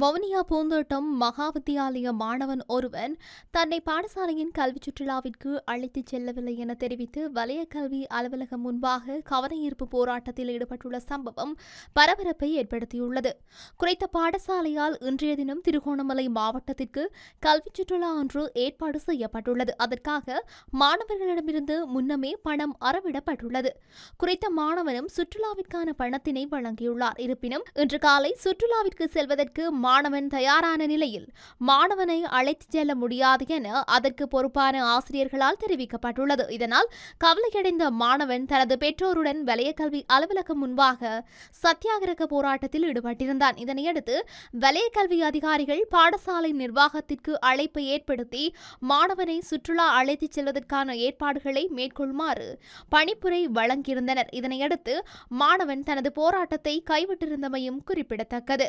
வவுனியா பூந்தோட்டம் மகா வித்தியாலய மாணவன் ஒருவன் தன்னை பாடசாலையின் கல்வி சுற்றுலாவிற்கு அழைத்துச் செல்லவில்லை என தெரிவித்து வலய கல்வி அலுவலகம் முன்பாக கவனஈர்ப்பு போராட்டத்தில் ஈடுபட்டுள்ள சம்பவம் பரபரப்பை ஏற்படுத்தியுள்ளது. குறித்த பாடசாலையால் இன்றைய தினம் திருகோணமலை மாவட்டத்திற்கு கல்வி சுற்றுலா ஒன்று ஏற்பாடு செய்யப்பட்டுள்ளது. அதற்காக மாணவர்களிடமிருந்து முன்னமே பணம் அறவிடப்பட்டுள்ளது. குறித்த மாணவனும் சுற்றுலாவிற்கான பணத்தினை வழங்கியுள்ளார். இருப்பினும் இன்று காலை சுற்றுலாவிற்கு செல்வதற்கு மாணவன் தயாரான நிலையில் மாணவனை அழைத்துச் செல்ல முடியாது என அதற்கு பொறுப்பான ஆசிரியர்களால் தெரிவிக்கப்பட்டுள்ளது. இதனால் கவலையடைந்த மாணவன் தனது பெற்றோருடன் வலயக்கல்வி கல்வி அலுவலகம் முன்பாக சத்தியாகிரக போராட்டத்தில் ஈடுபட்டிருந்தான். இதனையடுத்து வலயக்கல்வி கல்வி அதிகாரிகள் பாடசாலை நிர்வாகத்திற்கு அழைப்பை ஏற்படுத்தி மாணவனை சுற்றுலா அழைத்துச் செல்வதற்கான ஏற்பாடுகளை மேற்கொள்ளுமாறு பணிப்புரை வழங்கியிருந்தனர். இதனையடுத்து மாணவன் தனது போராட்டத்தை கைவிட்டிருந்தமையும் குறிப்பிடத்தக்கது.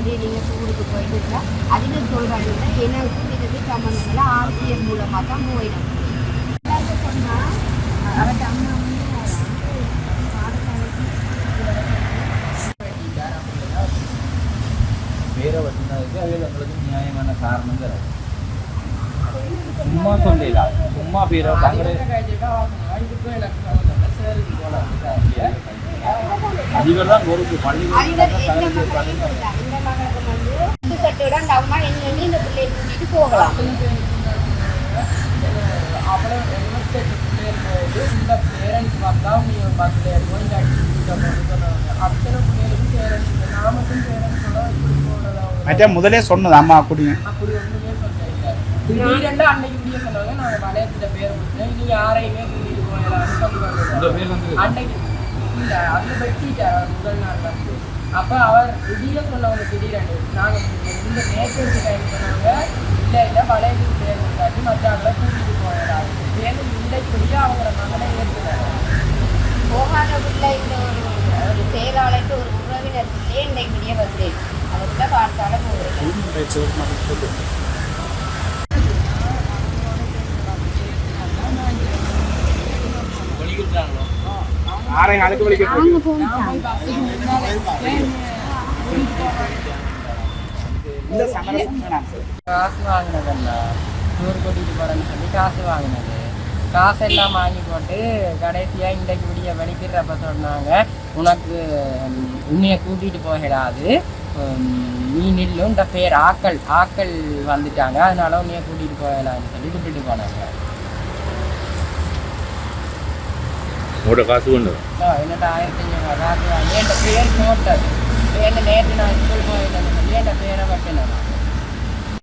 இப்படி நீங்கள் டூருக்கு போயிட்டு இருந்தா அதில் சொல்கிறாங்க இதுக்கு சம்மந்தம் இல்லை ஆசிரியர் மூலமாக தான் போயிடும். சொன்னால் அவர்கிட்ட அம்மா வந்து பேரை வச்சுனதுக்கு அது எங்களுக்கு நியாயமான காரணம் தராது சும்மா சொல்லல சும்மா பேரை அதிபர் தான் பொறுப்பு பள்ளிக்கூடம் மகளையும் சொல்லலாம். இந்த மகளுக்கு வந்து இந்த கட்டோட அந்த அம்மா எங்கேயும் இந்த பிள்ளையை கூட்டிட்டு போகலாம். இருபத்தெட்டு பிள்ளைகள் போகுது இந்த பேரண்ட்ஸ் பார்த்தா நீங்கள் பஸ்ஸில் இருக்கும் இந்த அத்தனை பிள்ளைகளுக்கும் பேரண்ட்ஸ் நான் மட்டும் பேரண்ட்ஸோட இப்படி போடலாம் மറ്റേ முதலே சொன்னது அம்மா குடிங்க அப்படி ஒன்றுமே சொல்ல திடீரெண்டு அன்னைக்கு இப்படியே சொன்னாங்க நாங்கள் வளையத்தில் பேர் கொடுத்தேன் இனி யாரையுமே கூட்டிகிட்டு போயிடலாம்னு இந்த சொல்லி பேர் வந்து? அன்னைக்கு இல்லை அது வெட்டிட்டார் முதல் நாள் வந்து. அப்போ அவர் திடீர சொன்னவங்க திடீரெண்டு நாங்கள் இந்த நேற்று டைம் வளையத்துக்கு பேர் கொடுத்தாச்சு மற்றாங்களை கூட்டிகிட்டு போயிடாது பேருந்து இன்றைக்குரிய அவங்களோட மகனை ஏற்றுனாங்க போகாத பிள்ளை இந்த ஒரு ஒரு செயலாளருக்கு ஒரு உறவினர் பிள்ளையே இன்றைக்கு வெளியே வந்து அதுக்குள்ள பார்த்தால போகிறேன். ஆரை நாளுக்கு இந்த சமரசம் காசு வாங்கினதல்ல. டூர் கூட்டிகிட்டு போகிறேன்னு சொல்லி காசு வாங்கினது. காசு எல்லாம் வாங்கி போட்டு கடைசியாக இன்றைக்கு விடிய வெளிக்கிறப்ப சொன்னாங்க உனக்கு உன்னைய கூட்டிகிட்டு போகிடாது ம், நீ நில்லு இந்த பேர் ஆக்கள் ஆக்கள் வந்துட்டாங்க. அதனால உன்னைய கூட்டிகிட்டு போகலான்னு சொல்லி விட்டுட்டு போனாங்க. உங்களோட காசு கொண்டு என்னோட ஆயிரத்தி ஐநூறு காசு வாங்கி என் பேர் நோட்டது என்ன நேற்று நான் ஸ்கூல் ఏం డెబ్బై అయినా పట్టినారా